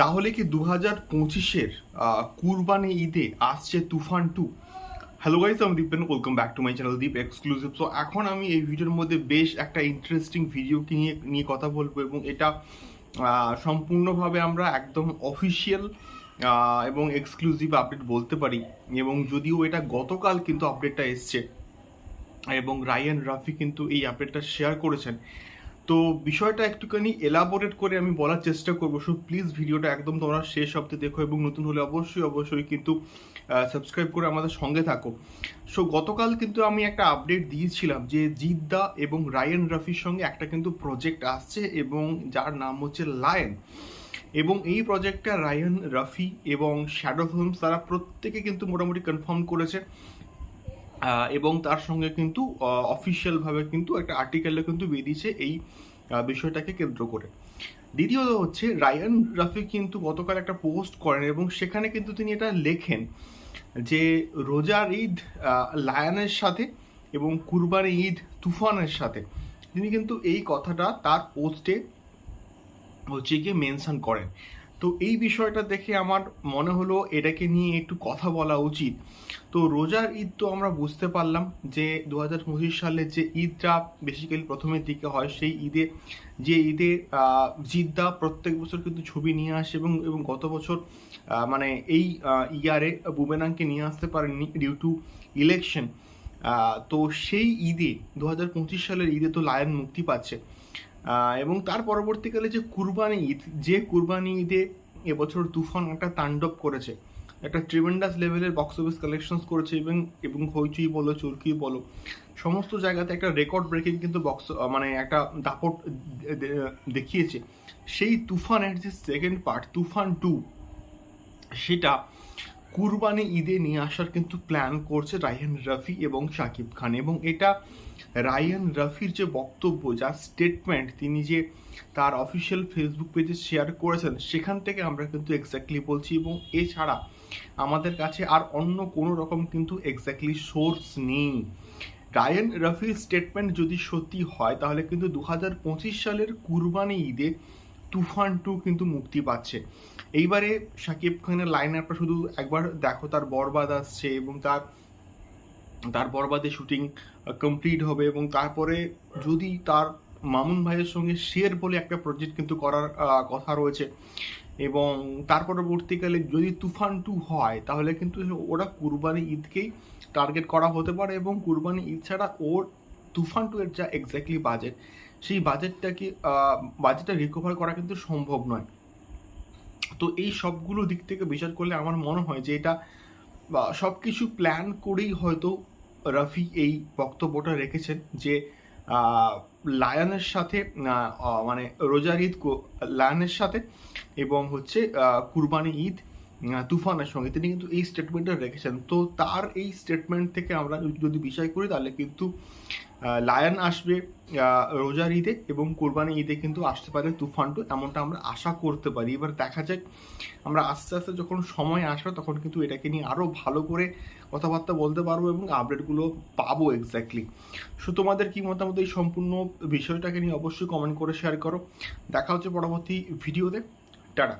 তাহলে কি দু হাজার পঁচিশের কুরবানি ঈদে আসছে তুফান টু? হ্যালো গাইস আমি Dipen welcome back to my channel Dip Exclusive so এখন আমি এই ভিডিওর মধ্যে বেশ একটা ইন্টারেস্টিং ভিডিওকে নিয়ে নিয়ে কথা বলব এবং এটা সম্পূর্ণভাবে আমরা একদম অফিসিয়াল এবং এক্সক্লুসিভ আপডেট বলতে পারি। এবং যদিও এটা গতকাল কিন্তু আপডেটটা এসছে, এবং রায়ান রাফি কিন্তু এই আপডেটটা শেয়ার করেছেন। তো বিষয়টা একটুখানি এলাবোরেট করে আমি বলার চেষ্টা করব। সো প্লিজ ভিডিওটা একদম তোমরা শেষ অব্দি দেখো এবং নতুন হলে অবশ্যই অবশ্যই কিন্তু সাবস্ক্রাইব করে আমাদের সঙ্গে থাকো। সো গতকাল কিন্তু আমি একটা আপডেট দিয়েছিলাম যে জিদ্দা এবং রায়ান রাফির সঙ্গে একটা কিন্তু প্রজেক্ট আসছে এবং যার নাম হচ্ছে লায়ন এবং এই প্রজেক্টটা রায়ান, রাফি এবং শ্যাডো ফিল্মস তারা প্রত্যেকে কিন্তু মোটামুটি কনফার্ম করেছে। এবং তার সঙ্গে কিন্তু অফিসিয়ালভাবে কিন্তু একটা আর্টিকেলে কিন্তু বেরিয়েছে এই বিষয়টাকে কেন্দ্র করে। দ্বিতীয়ত হচ্ছে, রায়ান রাফি কিন্তু গতকাল একটা পোস্ট করেন এবং সেখানে কিন্তু তিনি এটা লেখেন যে, রোজার ঈদ লায়নের সাথে এবং কুরবানি ঈদ তুফানের সাথে। তিনি কিন্তু এই কথাটা তার পোস্টে হচ্ছে গিয়ে মেনশন করেন। তো এই বিষয়টা দেখে আমার মনে হলো এটাকে নিয়ে একটু কথা বলা উচিত। তো রোজার ঈদ তো আমরা বুঝতে পারলাম যে দু হাজার পঁচিশ সালের যে ঈদটা বেসিক্যালি প্রথমের দিকে হয়, সেই ঈদে যে ঈদে জিদ্দা প্রত্যেক বছর কিন্তু ছবি নিয়ে আসে এবং এবং গত বছর মানে এই ইয়ারে বুবেনাংকে নিয়ে আসতে পারেননি ডিউ টু ইলেকশন তো সেই ঈদে দু হাজার পঁচিশ সালের ঈদে তো লায়ন মুক্তি পাচ্ছে। এবং তার পরবর্তীকালে যে কুরবানি ঈদ, যে কুরবানি ঈদে এবছর তুফান একটা তাণ্ডব করেছে, একটা ট্রিমেন্ডাস লেভেলের বক্স অফিস কালেকশনস করেছে এবং এবং হইচই বলো চুরকি বলো, সমস্ত জায়গাতে একটা রেকর্ড ব্রেকিং কিন্তু বক্স মানে একটা দাপট দেখিয়েছে। সেই তুফানের যে সেকেন্ড পার্ট তুফান টু সেটা কুরবানি ঈদে নিয়ে আসার কিন্তু প্ল্যান করছে রায়ান রাফি এবং শাকিব খান। এবং এটা রায়ান রাফির যে বক্তব্য, যা স্টেটমেন্ট তিনি যে তার অফিসিয়াল ফেসবুক পেজে শেয়ার করেছেন, সেখান থেকে আমরা কিন্তু এক্স্যাক্টলি বলছি। এবং এছাড়া আমাদের কাছে আর অন্য কোনো রকম কিন্তু এক্স্যাক্টলি সোর্স নেই। রায়ান রাফির স্টেটমেন্ট যদি সত্যি হয়, তাহলে কিন্তু দু হাজার পঁচিশ সালের কুরবানি ঈদে তুফান টু কিন্তু মুক্তি পাচ্ছে। এইবারে শাকিব খানের লাইন আপটা শুধু একবার দেখো, তার বরবাদ আসছে এবং তার তার বরবাদে শুটিং কমপ্লিট হবে এবং তারপরে যদি তার মামুন ভাইয়ের সঙ্গে শের বলে একটা প্রজেক্ট কিন্তু করার কথা রয়েছে এবং তার পরবর্তীকালে যদি তুফান টু হয়, তাহলে কিন্তু ওরা কুরবানি ঈদকেই টার্গেট করা হতে পারে এবং কুরবানি ঈদ ছাড়া ওর তুফান টু এর যা এক্স্যাক্টলি বাজেট সেই বাজেটটাকে বাজেটটা রিকভার করা কিন্তু সম্ভব নয়। তো এই সবগুলো দিক থেকে বিচার করলে আমার মনে হয় যে এটা সব কিছু প্ল্যান করেই হয়তো রফি এই বক্তব্যটা রেখেছেন যে লায়নের সাথে মানে রোজার ঈদ লায়নের সাথে এবং হচ্ছে কুরবানি ঈদ তুফানের সঙ্গে। তিনি কিন্তু এই স্টেটমেন্টটা রেখেছেন। তো তার এই স্টেটমেন্ট থেকে আমরা যদি বিষয় করি, তাহলে কিন্তু লায়ন আসবে রোজার ঈদে এবং কোরবানি ঈদে কিন্তু আসতে পারে তুফান টু, এমনটা আমরা আশা করতে পারি। এবার দেখা যাক, আমরা আস্তে আস্তে যখন সময় আসবে, তখন কিন্তু এটাকে নিয়ে আরও ভালো করে কথাবার্তা বলতে পারব এবং আপডেটগুলো পাবো এক্স্যাক্টলি সো তোমাদের কী মতামত এই সম্পূর্ণ বিষয়টাকে নিয়ে অবশ্যই কমেন্ট করে শেয়ার করো। দেখা হচ্ছে পরবর্তী ভিডিওতে টাটা।